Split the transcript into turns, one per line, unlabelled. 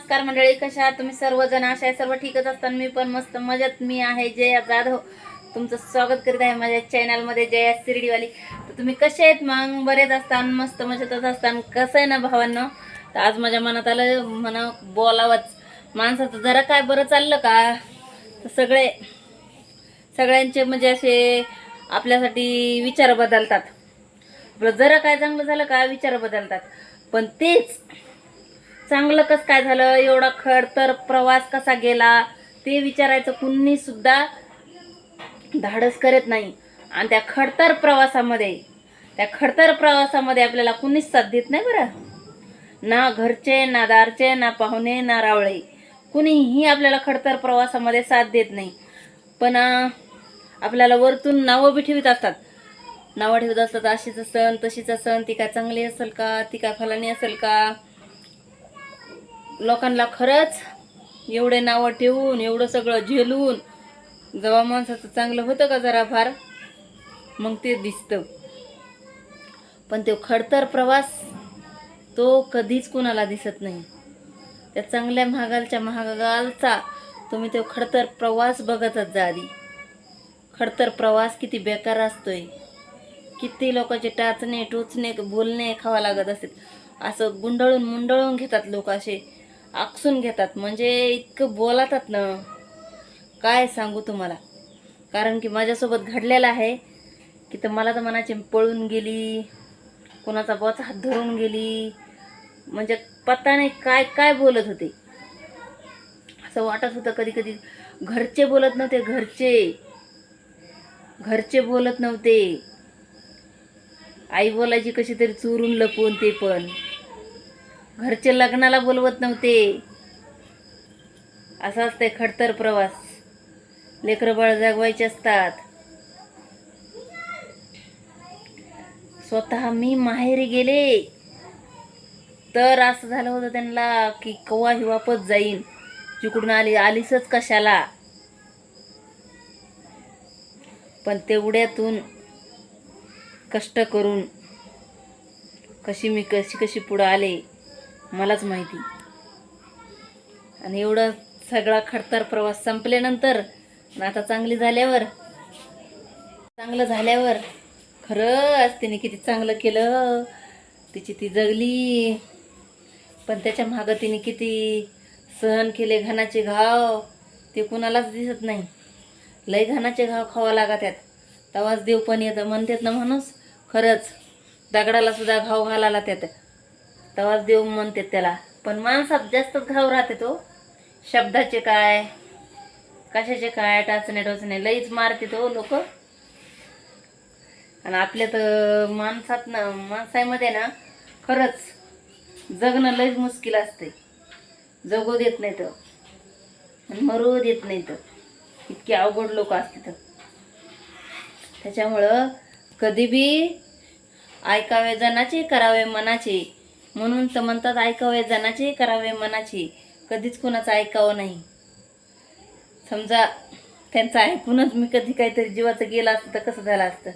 नमस्कार मंडळी कशा आहात तुम्ही? सर्वजण अशा आहे, सर्व ठीकच असताना मी पण मस्त मजेत. मी आहे जया जाधव. तुमचं स्वागत करीत आहे माझ्या चॅनलमध्ये जया शिर्डीवाली. तर तुम्ही कसे आहेत? मग बरेच असताना मस्त मजेतच असताना. कसं आहे ना भावांना? तर आज माझ्या मनात आलं म्हणा बोलावंच. माणसाचं जरा काय बरं चाललं का? तर सगळे सगळ्यांचे म्हणजे असे आपल्यासाठी विचार बदलतात. आपलं जरा काय चांगलं झालं का? विचार बदलतात. पण तेच चांगलं कसं काय झालं? एवढा खडतर प्रवास कसा गेला? ते विचारायचं कुणी सुद्धा धाडस करत नाही. आणि त्या खडतर प्रवासामध्ये त्या खडतर प्रवासामध्ये आपल्याला कुणीच साथ देत नाही बरं. ना घरचे ना दारचे ना पाहुणे ना रावळे. कुणीही आपल्याला खडतर प्रवासामध्ये साथ देत नाही. पण आपल्याला वरतून नावं बी ठेवीत असतात. नावं ठेवत असतात अशीच असन तशीच असन ती काय चांगली असेल का? ती काय फलानी असेल का? लोकांना खरंच एवढे नावं ठेवून एवढं सगळं झेलून जेव्हा माणसाचं चांगलं होतं का जरा फार मग ते दिसतं. पण तो खडतर प्रवास तो कधीच कुणाला दिसत नाही. त्या चांगल्या महागालच्या महागालचा तुम्ही तो खडतर प्रवास बघतच जा आधी. खडतर प्रवास किती बेकार असतोय. किती लोकांचे टाचणे टोचणे बोलणे खावा लागत असतात. असं गुंडळून मुंडळून घेतात लोक असे. आकसून घेतात. म्हणजे इतकं बोलातात ना. काय सांगू तुम्हाला? कारण की माझ्यासोबत घडलेलं आहे की तर मला तर मनाची पळून गेली कोणाचा बोचा हात धरून गेली. म्हणजे पत्ता नाही काय काय बोलत होते. असं वाटत होतं कधी कधी घरचे बोलत नव्हते घरचे. घरचे बोलत नव्हते. आई बोलायची कशी तरी चोरून लपवून ते पण. घरचे लग्नाला बोलवत नव्हते. असा असते खडतर प्रवास. लेकरं बाळ जागवायचे असतात. स्वतः मी माहेरी गेले. तर असं झालं होतं त्यांना की कवा ही वापस जाईन. जिकडून आली आलीसच कशाला? पण तेवढ्यातून कष्ट करून कशी मी कशी कशी पुढं आले? मलाच माहिती. आणि एवढा सगळा खडतर प्रवास संपल्यानंतर आता चांगली झाल्यावर चांगलं झाल्यावर खरंच तिने किती चांगलं केलं. तिची ती जगली. पण त्याच्या मागं तिने किती सहन केले घाणाचे घाव ते कुणालाच दिसत नाही. लय घाणाचे घाव खावा लागत त्यात. तेव्हाच देव पण येतं म्हणतात ना माणूस? खरंच दगडाला सुद्धा घाव घालायला त्यात. तेव्हाच देव म्हणतात त्याला पण माणसात जास्तच घाव राहते तो. शब्दाचे काय कशाचे काय टाचणे टोचणे लईच मारते तो लोक. आणि आपल्या तर माणसात ना माणसामध्ये ना खरंच जगणं लईच मुश्किल असते. जगू देत नाही तर आणि मरू देत नाही तर. इतके अवघड लोक असतात त्याच्यामुळं कधी बी ऐकावे जनाचे करावे मनाचे म्हणून तर म्हणतात ऐकावे जनाचे करावे मनाचे. कधीच कोणाचं ऐकावं नाही. समजा त्यांचं ऐकूनच मी कधी काहीतरी जीवाचं गेलं असतं तर कसं झालं असतं?